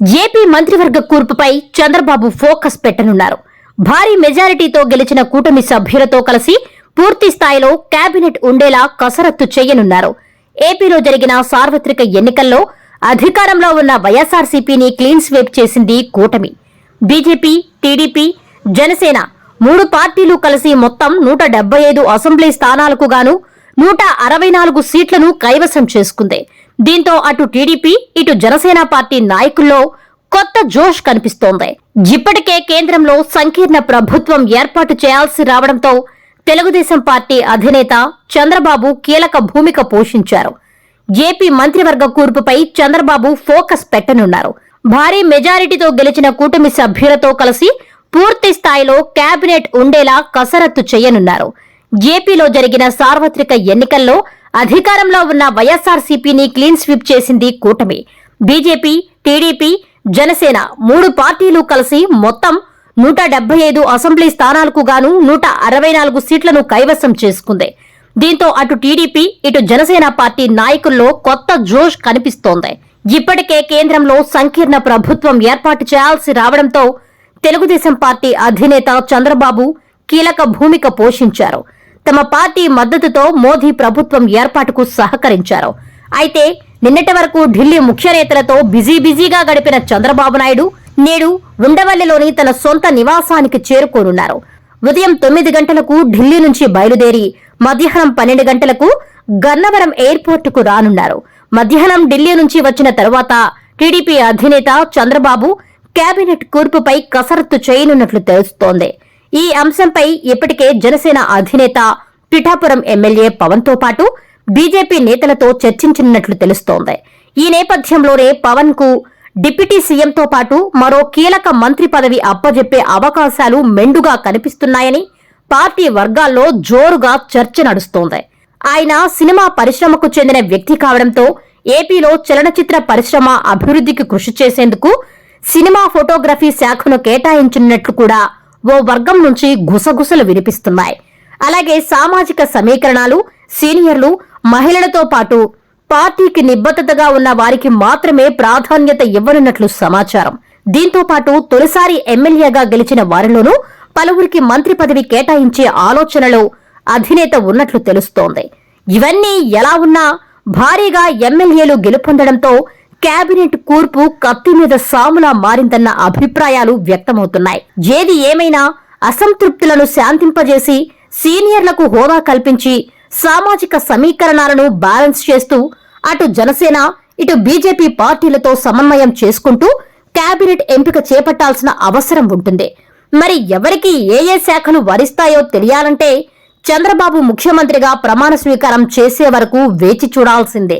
AP మంత్రివర్గ కూర్పుపై Chandrababu focus పెట్టనున్నారు. భారీ మెజారిటీతో గెలిచిన కూటమి సభ్యులతో కలిసి పూర్తి స్థాయిలో కేబినెట్ ఉండేలా కసరత్తు చేయనున్నారు. ఏపీలో జరిగిన సార్వత్రిక ఎన్నికల్లో అధికారంలో ఉన్న వైఎస్ఆర్సీపీని క్లీన్ స్వీప్ చేసింది కూటమి. బీజేపీ టీడీపీ జనసేన మూడు పార్టీలు కలిసి మొత్తం నూట డెబ్బై ఐదు అసెంబ్లీ స్థానాలకు గాను నూట అరవై నాలుగు సీట్లను కైవసం చేసుకుంది. దీంతో అటు టీడీపీ ఇటు జనసేన పార్టీ నాయకుల్లో కొత్త జోష్ కనిపిస్తోంది. ఇప్పటికే కేంద్రంలో సంకీర్ణ ప్రభుత్వం ఏర్పాటు చేయాల్సి రావడంతో తెలుగుదేశం పార్టీ అధినేత చంద్రబాబు కీలక భూమిక పోషించారు. ఏపీ మంత్రివర్గ కూర్పుపై చంద్రబాబు ఫోకస్ పెట్టనున్నారు. భారీ మెజారిటీతో గెలిచిన కూటమి సభ్యులతో కలిసి పూర్తి స్థాయిలో కేబినెట్ ఉండేలా కసరత్తు చేయనున్నారు. ఏపీలో జరిగిన సార్వత్రిక ఎన్నికల్లో అధికారంలో ఉన్న వైఎస్ఆర్సీపీని క్లీన్ స్వీప్ చేసింది కూటమి. బీజేపీ టీడీపీ జనసేన మూడు పార్టీలు కలిసి మొత్తం నూట డెబ్బై ఐదు అసెంబ్లీ స్థానాలకు గాను నూట అరవై నాలుగు సీట్లను కైవసం చేసుకుంది. దీంతో అటు టీడీపీ ఇటు జనసేన పార్టీ నాయకుల్లో కొత్త జోష్ కనిపిస్తోంది. ఇప్పటికే కేంద్రంలో సంకీర్ణ ప్రభుత్వం ఏర్పాటు చేయాల్సి రావడంతో తెలుగుదేశం పార్టీ అధినేత చంద్రబాబు కీలక భూమిక పోషించారు. తమ పార్టీ మద్దతుతో మోదీ ప్రభుత్వం ఏర్పాటుకు సహకరించారు. అయితే నిన్నటి వరకు ఢిల్లీ ముఖ్యనేతలతో బిజీ బిజీగా గడిపిన చంద్రబాబు నాయుడు నేడు ఉండవల్లిలోని తన సొంత నివాసానికి చేరుకోనున్నారు. ఉదయం తొమ్మిది గంటలకు ఢిల్లీ నుంచి బయలుదేరి మధ్యాహ్నం పన్నెండు గంటలకు గన్నవరం ఎయిర్పోర్టుకు రానున్నారు. మధ్యాహ్నం ఢిల్లీ నుంచి వచ్చిన తర్వాత టీడీపీ అధినేత చంద్రబాబు కేబినెట్ కూర్పుపై కసరత్తు చేయనున్నట్లు తెలుస్తోంది. ఈ అంశంపై ఇప్పటికే జనసేన అధినేత పిఠాపురం ఎమ్మెల్యే పవన్తో పాటు బీజేపీ నేతలతో చర్చించనున్నట్లు తెలుస్తోంది. ఈ నేపథ్యంలోనే పవన్కు డిప్యూటీ సీఎంతో పాటు మరో కీలక మంత్రి పదవి అప్పజెప్పే అవకాశాలు మెండుగా కనిపిస్తున్నాయని పార్టీ వర్గాల్లో జోరుగా చర్చ నడుస్తోంది. ఆయన సినిమా పరిశ్రమకు చెందిన వ్యక్తి కావడంతో ఏపీలో చలనచిత్ర పరిశ్రమ అభివృద్ధికి కృషి చేసేందుకు సినిమా ఫోటోగ్రఫీ శాఖను కేటాయించినట్లు కూడా ఓ వర్గం నుంచి గుసగుసలు వినిపిస్తున్నాయి. అలాగే సామాజిక సమీకరణాలు సీనియర్లు మహిళలతో పాటు పార్టీకి నిబద్ధతగా ఉన్న వారికి మాత్రమే ప్రాధాన్యత ఇవ్వనున్నట్లు సమాచారం. దీంతో పాటు తొలిసారి ఎమ్మెల్యేగా గెలిచిన వారిలోనూ పలువురికి మంత్రి పదవి కేటాయించే ఆలోచనలో అధినేత ఉన్నట్లు తెలుస్తోంది. ఇవన్నీ ఎలా ఉన్నా భారీగా ఎమ్మెల్యేలు గెలుపొందడంతో కేబినెట్ కూర్పు కత్తి మీద సాములా మారిందన్న అభిప్రాయాలు వ్యక్తమవుతున్నాయి. ఏది ఏమైనా అసంతృప్తులను శాంతింపజేసి సీనియర్లకు హోదా కల్పించి సామాజిక సమీకరణాలను బ్యాలెన్స్ చేస్తూ అటు జనసేన ఇటు బీజేపీ పార్టీలతో సమన్వయం చేసుకుంటూ కేబినెట్ ఎంపిక చేపట్టాల్సిన అవసరం ఉంటుంది. మరి ఎవరికి ఏ ఏ శాఖలు వరిస్తాయో తెలియాలంటే చంద్రబాబు ముఖ్యమంత్రిగా ప్రమాణ స్వీకారం చేసే వరకు వేచి చూడాల్సిందే.